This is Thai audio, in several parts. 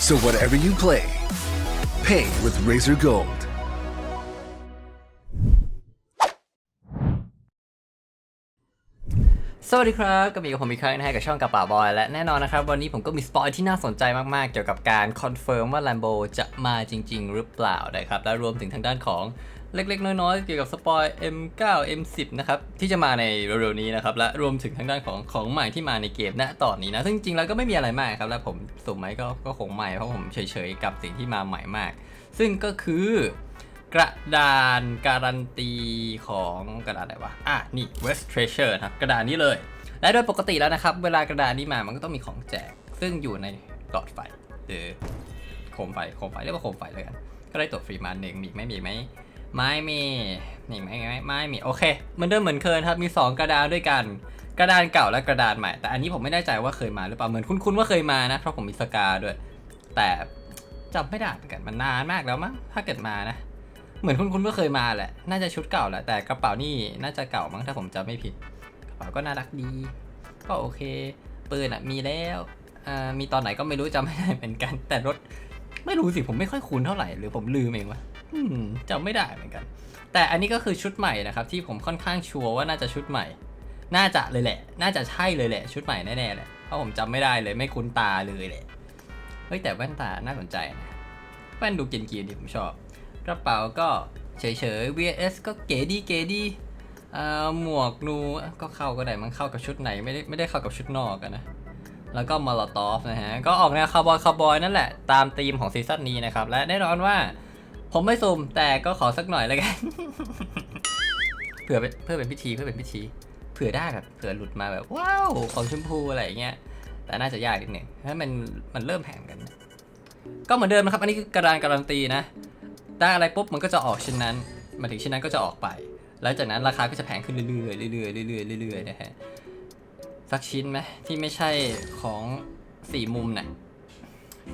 So whatever you play, pay with Razor Gold. สวัสดีครับก็มีกับผมอีกครั้งนะฮะกับช่องกระป๋าบอยและแน่นอนนะครับ วันนี้ผมก็มีสปอยที่น่าสนใจมากๆ เกี่ยวกับการคอนเฟิร์มว่า Lambo จะมาจริง ๆ หรือเปล่านะครับและรวมถึงทางด้านของ เล็ก ๆ น้อย ๆ เกี่ยวกับสปอย M9 M10 นะครับ ที่จะมาในเร็วๆนี้นะครับ และรวมถึงทางด้านของของใหม่ที่มาในเกมณตอนนี้นะ ซึ่งจริงๆแล้วก็ไม่มีอะไรมากครับ และผมสุ่มไหมก็ก็คงใหม่เพราะผมเฉยๆกับสิ่งที่มาใหม่มาก ซึ่งก็คือกระดานการันตีของกระดานอะไรวะ อะ นี่ West Treasure นะครับ กระดานนี้เลย และโดยปกติแล้วนะครับ เวลากระดานนี้มามันก็ต้องมีของแจก ซึ่งอยู่ในหลอดไฟหรือโคมไฟโคมไฟเรียกว่าโคมไฟเลยกัน ก็ได้ตัวฟรีมาหนึ่งมีไหมมีไหม ไม่มีมีอีกไมมีอีกไหมไม่มีโอเคเหมือนเดิมเหมือนเคยครับมี 2 กระดานด้วยกัน กระดานเก่าและกระดานใหม่ แต่อันนี้ผมไม่แน่ใจว่าเคยมาหรือเปล่าเหมือนคุ้นๆว่าเคยมานะเพราะผมมีสกาด้วย แต่จำไม่ได้เหมือนกันมันนานมากแล้วมั้งถ้าเกิดมานะ เหมือนคุ้นๆว่าเคยมาแหละน่าจะชุดเก่าแหละแต่กระเป๋านี่น่าจะเก่ามั้งถ้าผมจำไม่ผิดกระเป๋าก็น่ารักดี ก็โอเคปืนอะมีแล้วอ่ามีตอนไหนก็ไม่รู้จำไม่ได้เหมือนกัน แต่รถไม่รู้สิผมไม่ค่อยคุ้นเท่าไหร่หรือผมลืมเองวะ จำไม่ได้เหมือนกัน แต่อันนี้ก็คือชุดใหม่นะครับ ที่ผมค่อนข้างชัวร์ว่าน่าจะชุดใหม่ น่าจะเลยแหละ น่าจะใช่เลยแหละ ชุดใหม่แน่ๆแหละเพราะผมจำไม่ได้เลยไม่คุ้นตาเลยแหละเฮ้ยแต่แว่นตาน่าสนใจนะแว่นดูเกรียนๆดีผมชอบกระเป๋าก็เฉยๆ VS ก็เก๋ดีเก๋ดีอ่าหมวกนูก็เข้าก็ได้มันเข้ากับชุดไหนไม่ได้ไม่ได้เข้ากับชุดนอกนะ แล้วก็มอลตอฟนะฮะ ก็ออกแนวคาวบอยคาวบอยนั่นแหละ ตามธีมของซีซั่นนี้นะครับ และแน่นอนว่า ผมไม่ซุ่มแต่ก็ขอสักหน่อยแล้วกัน เผื่อเพื่อเป็นพิธีเพื่อเป็นพิธี เผื่อได้แบบเผื่อหลุดมาแบบว้าวของชมพูอะไรอย่างเงี้ย แต่น่าจะยากนิดหนึ่งเพราะมันมันเริ่มแพงกัน ก็เหมือนเดิมนะครับ อันนี้คือกระดานการันตีนะ ได้อะไรปุ๊บมันก็จะออกชิ้นนั้น มาถึงชิ้นนั้นก็จะออกไป แล้วจากนั้นราคาก็จะแพงขึ้นเรื่อยๆเรื่อยๆเรื่อยๆเรื่อยๆนะฮะ สักชิ้นไหมที่ไม่ใช่ของสี่มุมน่ะ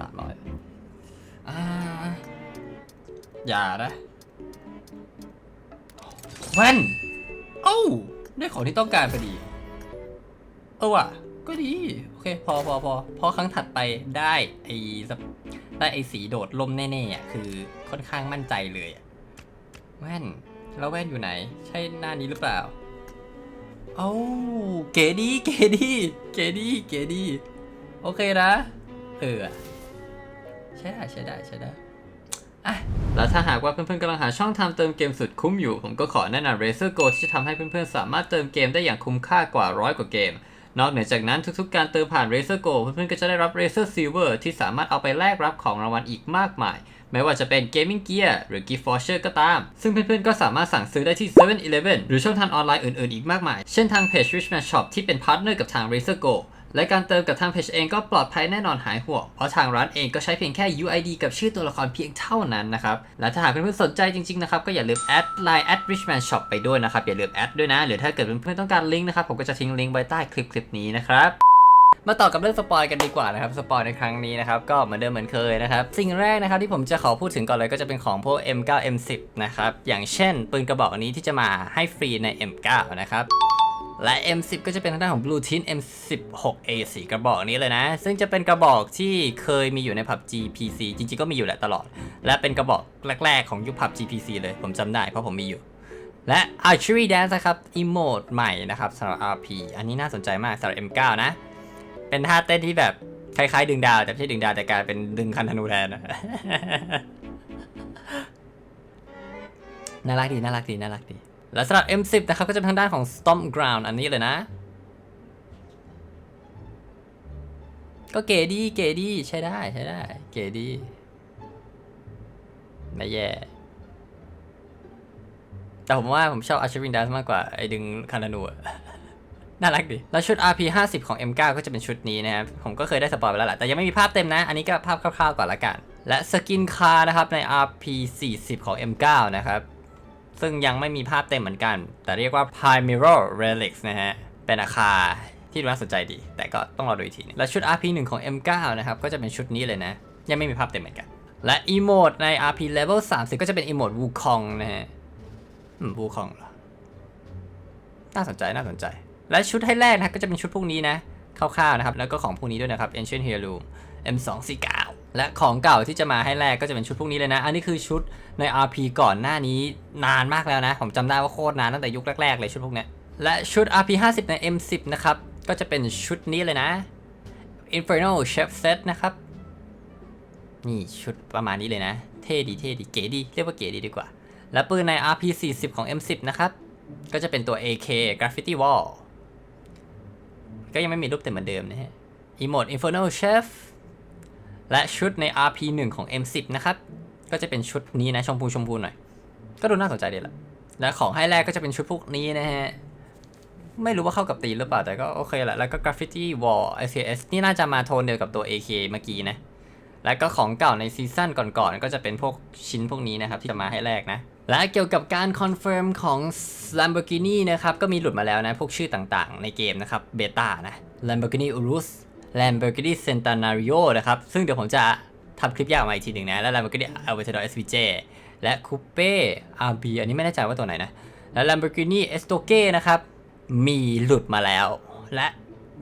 สามร้อยอ่า อย่านะแว่นโอ้าได้ของที่ต้องการพอดี เออว่ะ ก็ดี โอเค พอพอพอพราะครั้งถัดไปได้ไอ้สได้ไอ้สีโดดล่มแน่ๆอะคือค่อนข้างมั่นใจเลยแว่นแล้วแว่นอยู่ไหน ใช่หน้านี้หรือเปล่าโอ้าเก๋ดีเก๋ดีเก๋ดีเก๋ดี โอเคนะ เออใช้ได้ใช้ได้ใช้ได้ อะแล้วถ้าหากว่าเพื่อนๆกำลังหาช่องทางเติมเกมสุดคุ้มอยู่ ผมก็ขอแนะนำ Razer Go ที่จะทำให้เพื่อนๆสามารถเติมเกมได้อย่างคุ้มค่ากว่าร้อยกว่าเกม นอกเหนือจากนั้นทุกๆการเติมผ่าน Razer Go เพื่อนๆก็จะได้รับ Razer Silver ที่สามารถเอาไปแลกรับของรางวัลอีกมากมาย ไม่ว่าจะเป็น Gaming Gear หรือ Gift Voucher ก็ตาม ซึ่งเพื่อนๆก็สามารถสั่งซื้อได้ที่ 7-Eleven หรือช่องทางออนไลน์อื่นๆอีกมากมาย เช่นทางเพจ Richman Shop ที่เป็นพาร์ทเนอร์กับทาง Razer Go และการเติมกับทางเพจเองก็ปลอดภัยแน่นอนหายห่วง เพราะทางร้านเองก็ใช้เพียงแค่ UID กับชื่อตัวละครเพียงเท่านั้นนะครับ และถ้าหากเพื่อนๆสนใจจริงๆนะครับก็อย่าลืมแอดไลน์ at richman shop ไปด้วยนะครับ อย่าลืมแอดด้วยนะ หรือถ้าเกิดเพื่อนๆต้องการลิงก์นะครับผมก็จะทิ้งลิงก์ไว้ใต้คลิปคลิปนี้นะครับมาต่อกับเรื่องสปอยกันดีกว่านะครับสปอยในครั้งนี้นะครับก็เหมือนเดิมเหมือนเคยนะครับสิ่งแรกนะครับที่ผมจะขอพูดถึงก่อนเลยก็จะเป็นของพวก M9 M10 นะครับอย่างเช่นปืนกระบอกนี้ที่จะมาให้ฟรีใน M9 นะครับ และ M10 ก็จะเป็นทางด้านของ Blue Tint M16A4 กระบอกนี้เลยนะ ซึ่งจะเป็นกระบอกที่เคยมีอยู่ใน PUBG PC จริงๆก็มีอยู่แหละตลอด และเป็นกระบอกแรกๆของยุค PUBG PC เลยผมจำได้เพราะผมมีอยู่ และ Archery Dance นะครับอีโมดใหม่นะครับสำหรับ RP อันนี้น่าสนใจมากสำหรับ M9 นะ เป็นท่าเต้นที่แบบคล้ายๆ ดึงดาว แต่ไม่ใช่ดึงดาวแต่กลายเป็นดึงคันธนูแทนน่ารักดีน่ารักดีน่ารักดี และสำหรับ M10 นะครับก็จะเป็นทางด้านของ Storm Ground อันนี้เลยนะ ก็เก๋ดีเก๋ดีใช้ได้ใช้ได้ เก๋ดีไม่แย่ แต่ผมว่าผมชอบ Archery Dance มากกว่า ไอ้ดึงคันธนูน่ารักดี แล้วชุด RP 50ของ M9 ก็จะเป็นชุดนี้นะครับ ผมก็เคยได้สปอยไปแล้วแหละ แต่ยังไม่มีภาพเต็มนะ อันนี้ก็ภาพคร่าวๆก่อนละกัน และสกินคาร์นะครับใน RP 40ของ M9 นะครับ ซึ่งยังไม่มีภาพเต็มเหมือนกัน แต่เรียกว่า Primeval Relics นะฮะ เป็นอาคาที่ดูน่าสนใจดี แต่ก็ต้องรอดูอีกทีนึงและชุด RP 1 ของ M9 นะครับ ก็จะเป็นชุดนี้เลยนะ ยังไม่มีภาพเต็มเหมือนกัน และอีโมดใน RP Level 30 ก็จะเป็นอีโมด Wukong นะฮะอืม Wukong เหรอ น่าสนใจน่าสนใจ และชุดให้แรกนะก็จะเป็นชุดพวกนี้นะคร่าวๆนะครับ แล้วก็ของพวกนี้ด้วยนะครับ Ancient Heirloom M249 และของเก่าที่จะมาให้แรกก็จะเป็นชุดพวกนี้เลยนะ อันนี้คือชุดใน RP ก่อนหน้านี้นานมากแล้วนะ ผมจำได้ว่าโคตรนานตั้งแต่ยุคแรกๆเลยชุดพวกเนี้ย และชุด RP 50ใน M10 นะครับ ก็จะเป็นชุดนี้เลยนะ Inferno Chef Set นะครับ นี่ชุดประมาณนี้เลยนะ เท่ดีเท่ดีเก๋ดี เรียกว่าเก๋ดีดีกว่า และปืนใน RP 40ของ M10 นะครับ ก็จะเป็นตัว AK Graffiti Wall ก็ยังไม่มีรูปเต็มเหมือนเดิมนะฮะ Emote Inferno Chef และชุดใน RP1 ของ M10 นะครับก็จะเป็นชุดนี้นะชมพูชมพูหน่อยก็ดูน่าสนใจดีแหละและของให้แรกก็จะเป็นชุดพวกนี้นะฮะไม่รู้ว่าเข้ากับตีหรือเปล่า แต่ก็โอเคแหละแล้วก็ Graffiti Wall SKS นี่น่าจะมาโทนเดียวกับตัว AK เมื่อกี้นะแล้วก็ของเก่าในซีซั่นก่อนๆก็จะเป็นพวกชิ้นพวกนี้นะครับที่จะมาให้แรกนะ และเกี่ยวกับการคอนเฟิร์มของ Lamborghini นะครับก็มีหลุดมาแล้วนะ พวกชื่อต่างๆ ในเกมนะครับเบต้านะ Lamborghini Urus Lamborghini Centenario นะครับ ซึ่งเดี๋ยวผมจะทำคลิปยาวออกมาอีกทีหนึ่งนะ และ Lamborghini Aventador SVJ และ Coupe RB อันนี้ไม่แน่ใจว่าตัวไหนนะ และ Lamborghini Estoque นะครับ มีหลุดมาแล้ว และ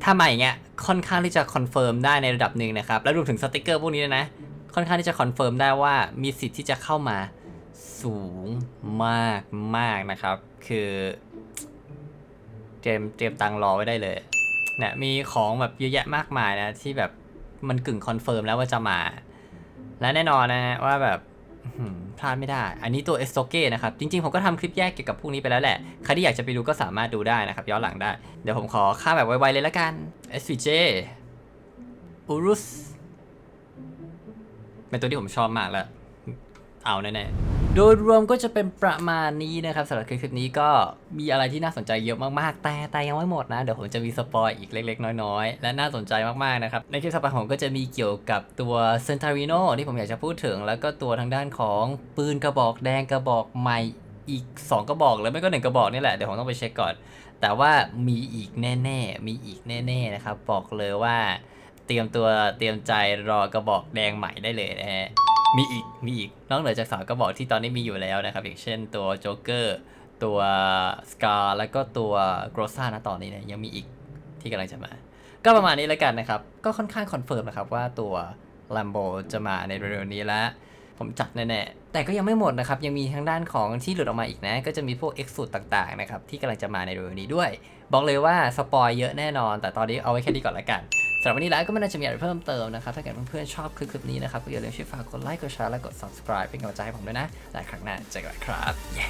ถ้ามาอย่างเงี้ยค่อนข้างที่จะคอนเฟิร์มได้ในระดับหนึ่งนะครับ และรวมถึงสติกเกอร์พวกนี้นะ ค่อนข้างที่จะคอนเฟิร์มได้ว่ามีสิทธิ์ที่จะเข้ามาสูงมากมากนะครับ คือ เตรียมเตรียมตังรอไว้ได้เลย เนี่ยมีของแบบเยอะแยะมากมายนะ ที่แบบมันกึ่งคอนเฟิร์มแล้วว่าจะมา และแน่นอนนะฮะว่าแบบพลาดไม่ได้ อันนี้ตัว e s t o k e นะครับ จริงๆ ผมก็ทำคลิปแยกเกี่ยวกับพวกนี้ไปแล้วแหละ ใครที่อยากจะไปดูก็สามารถดูได้นะครับ ย้อนหลังได้ เดี๋ยวผมขอค่าแบบไวๆเลยละกัน SVJ Urus เป็นตัวที่ผมชอบมากแล้ว เอาแน่ๆ โดยรวมก็จะเป็นประมาณนี้นะครับสำหรับคลิปนี้ก็มีอะไรที่น่าสนใจเยอะมากๆ แต่แต่ยังไม่หมดนะ เดี๋ยวผมจะมีสปอยอีกเล็ก ๆ น้อยๆ และน่าสนใจมากๆนะครับ ในคลิปสปอยผมก็จะมีเกี่ยวกับตัว c e n t a r i n o ที่ผมอยากจะพูดถึง แล้วก็ตัวทางด้านของปืนกระบอกแดงกระบอกใหม่อีก 2 กระบอกหรือไม่ก็หนึ่งกระบอกนี่แหละเดี๋ยวผมต้องไปเช็คก่อน แต่ว่ามีอีกแน่ๆ มีอีกแน่ๆนะครับบอกเลยว่า เตรียมตัวเตรียมใจรอกระบอกแดงใหม่ได้เลยนะฮะ มีอีกมีอีกนอกเหนือจากสามกระบอกที่ตอนนี้มีอยู่แล้วนะครับ อย่างเช่นตัวโจ๊กเกอร์ตัวสกาแล้วก็ตัวโกรซ่านะตอนนี้เนี่ยยังมีอีกที่กำลังจะมา ก็ประมาณนี้แล้วกันนะครับ ก็ค่อนข้างคอนเฟิร์มนะครับว่าตัว Lambo จะมาในเร็วๆนี้แล้วผมจัดแน่ๆ แต่ก็ยังไม่หมดนะครับ ยังมีทางด้านของที่หลุดออกมาอีกนะ ก็จะมีพวก X สูตรต่างๆนะครับ ที่กำลังจะมาในเร็วๆนี้ด้วย บอกเลยว่าสปอยเยอะแน่นอน แต่ตอนนี้เอาไว้แค่นี้ก่อนละกัน สำหรับวันนี้ไลฟ์ก็ไม่น่าจะมีอะไรเพิ่มเติมนะครับถ้าเกิดเพื่อนๆชอบคลิปนี้นะครับก็อย่าลืมช่วยฝากกดไลค์กดแชร์และกด subscribe เป็นกำลังใจให้ผมด้วยนะและครั้งหน้าเจอกันครับเย้